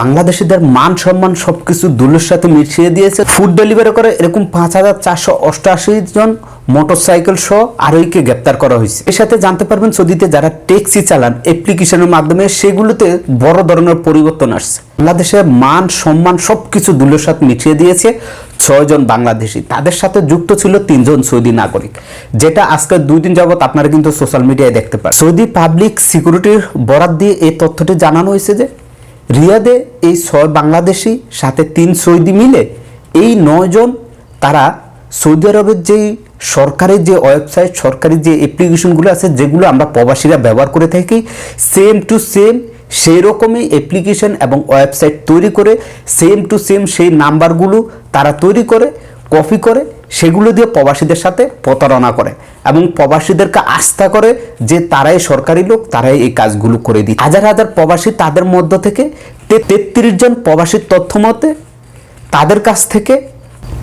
বাংলাদেশিদের মান সম্মান সবকিছু দুলের সাথে মিশিয়ে দিয়েছে। ফুড ডেলিভারি করে এরকম পাঁচ হাজার চারশো অষ্টআশি জন মোটরসাইকেল সহ আরোহীকে গ্রেপ্তার করা হয়েছে। এর সাথে জানতে পারবেন সৌদিতে যারা ট্যাক্সি চালান অ্যাপ্লিকেশনের মাধ্যমে সেগুলোতে বড় ধরনের পরিবর্তন আসছে। বাংলাদেশের মান সম্মান সবকিছু দুলের সাথে মিশিয়ে দিয়েছে ছয়জন বাংলাদেশি। তাদের সাথে যুক্ত ছিল তিনজন সৌদি নাগরিক। যেটা আজকে দুই দিন যাবত আপনারা কিন্তু সোশ্যাল মিডিয়ায় দেখতে পান সৌদি পাবলিক সিকিউরিটির বরাদ দিয়ে এই তথ্যটি জানানো হয়েছে যে রিয়াদে এই ছয় বাংলাদেশি সাথে তিন সৌদি মিলে এই নয়জন তারা সৌদি আরবের যেই সরকারের যে ওয়েবসাইট, সরকারি যে অ্যাপ্লিকেশনগুলো আছে, যেগুলো আমরা প্রবাসীরা ব্যবহার করে থাকি সেম টু সেম সেই রকমই অ্যাপ্লিকেশন এবং ওয়েবসাইট তৈরি করে সেম টু সেম সেই নাম্বারগুলো তারা তৈরি করে কপি করে, সেগুলো দিয়ে প্রবাসীদের সাথে প্রতারণা করে। এবং প্রবাসীদেরকে আস্থা করে যে তারাই সরকারি লোক, তারাই এই কাজগুলো করে দিই হাজার হাজার প্রবাসী তাদের মধ্য থেকে তেত্রিশ জন প্রবাসীর তথ্য মতে তাদের কাছ থেকে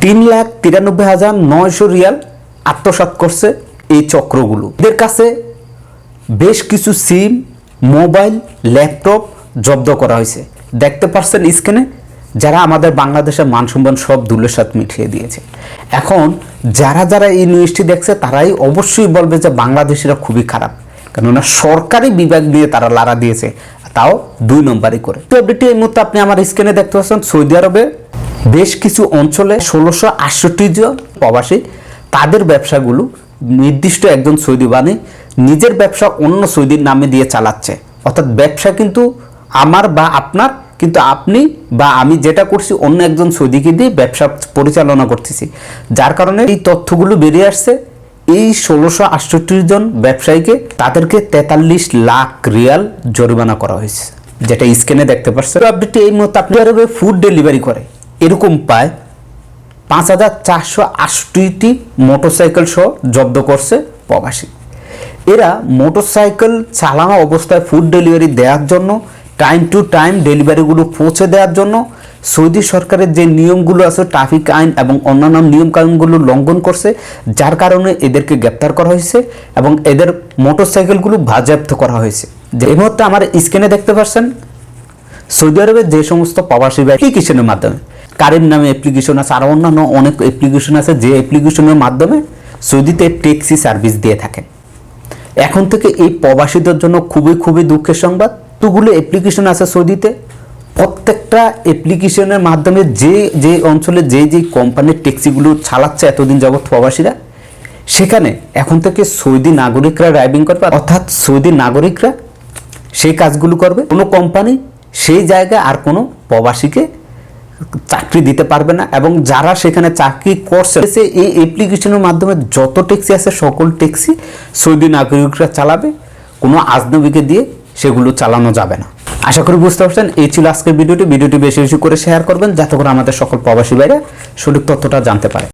তিন লাখ তিরানব্বই হাজার নয়শো রিয়াল আত্মসাৎ করছে এই চক্রগুলো। এদের কাছে বেশ কিছু সিম, মোবাইল, ল্যাপটপ জব্দ করা হয়েছে। দেখতে পাচ্ছেন স্ক্রিনে যারা আমাদের বাংলাদেশের মান সম্মান সব দুলের সাথে মিটিয়ে দিয়েছে। এখন যারা যারা এই নিউজটি দেখছে, তারাই অবশ্যই বলবে যে বাংলাদেশিরা খুবই খারাপ। কেননা সরকারি বিভাগ নিয়ে তারা লাড়া দিয়েছে, তাও দুই নম্বরই করে। তো আপডেটটি এই মুহূর্তে আপনি আমার স্ক্রিনে দেখতে পাচ্ছেন, সৌদি আরবে বেশ কিছু অঞ্চলে ষোলোশো আটষট্টি জন প্রবাসী, তাদের ব্যবসাগুলো নির্দিষ্ট একজন সৌদি বাণী নিজের ব্যবসা অন্য সৌদির নামে দিয়ে চালাচ্ছে। অর্থাৎ ব্যবসা কিন্তু আমার বা আপনার কিন্তু আপনি বা আমি যেটা করছি, অন্য একজন সৌদিকে দিয়ে ব্যবসা পরিচালনা করতেছি। যার কারণে এই তথ্যগুলো বেরিয়ে আসছে। এই ষোলোশো আটষট্টি জন ব্যবসায়ীকে তাদেরকে তেতাল্লিশ লাখ রিয়াল জরিমানা করা হয়েছে। যেটা স্ক্রিনে দেখতে পাচ্ছেন। আপডেটটি এই মুহূর্তে আপনি আরবে ফুড ডেলিভারি করে, এরকম পায়, পাঁচ হাজার চারশো আটষট্টি মোটরসাইকেল সহ জব্দ করছে প্রবাসী। এরা মোটরসাইকেল চালানো অবস্থায় ফুড ডেলিভারি দেওয়ার জন্য টাইম টু টাইম ডেলিভারিগুলো পৌঁছে দেওয়ার জন্য সৌদি সরকারের যে নিয়মগুলো আছে ট্রাফিক আইন এবং অন্যান্য নিয়মকানুনগুলো লঙ্ঘন করছে, যার কারণে এদেরকে গ্রেপ্তার করা হয়েছে এবং এদের মোটরসাইকেলগুলো বাজেয়াপ্ত করা হয়েছে। যে এই মুহূর্তে আমার স্ক্রিনে দেখতে পাচ্ছেন, সৌদি আরবের যে সমস্ত প্রবাসী অ্যাপ্লিকেশনের মাধ্যমে? কারিম নামে অ্যাপ্লিকেশন আছে, আর অন্যান্য অনেক অ্যাপ্লিকেশন আছে, যে অ্যাপ্লিকেশনের মাধ্যমে সৌদিতে ট্যাক্সি সার্ভিস দিয়ে থাকেন। এখন থেকে এই প্রবাসীদের জন্য খুবই খুবই দুঃখের সংবাদ। তোগুলো অ্যাপ্লিকেশন আছে সৌদিতে? প্রত্যেকটা অ্যাপ্লিকেশনের মাধ্যমে যে যে অঞ্চলে যে যে কোম্পানির ট্যাক্সিগুলো চালাচ্ছে এতদিন যাবৎ প্রবাসীরা, সেখানে এখন থেকে সৌদি নাগরিকরা ড্রাইভিং করবে, অর্থাৎ সৌদি নাগরিকরা সেই কাজগুলো করবে। কোনো কোম্পানি সেই জায়গায় আর কোনো প্রবাসীকে চাকরি দিতে পারবে না এবং যারা সেখানে চাকরি করছে, সে এই অ্যাপ্লিকেশনের মাধ্যমে যত ট্যাক্সি আছে সকল ট্যাক্সি সৌদি নাগরিকরা চালাবে। কোনো আজনবীকে দিয়ে সেগুলো চালানো যাবে না। আশা করি বুঝতে পারছেন, এই ছিল আজকের ভিডিওটি। ভিডিওটি বেশি বেশি করে শেয়ার করবেন, যাতে করে আমাদের সকল প্রবাসী বাইরে সঠিক তথ্যটা জানতে পারে।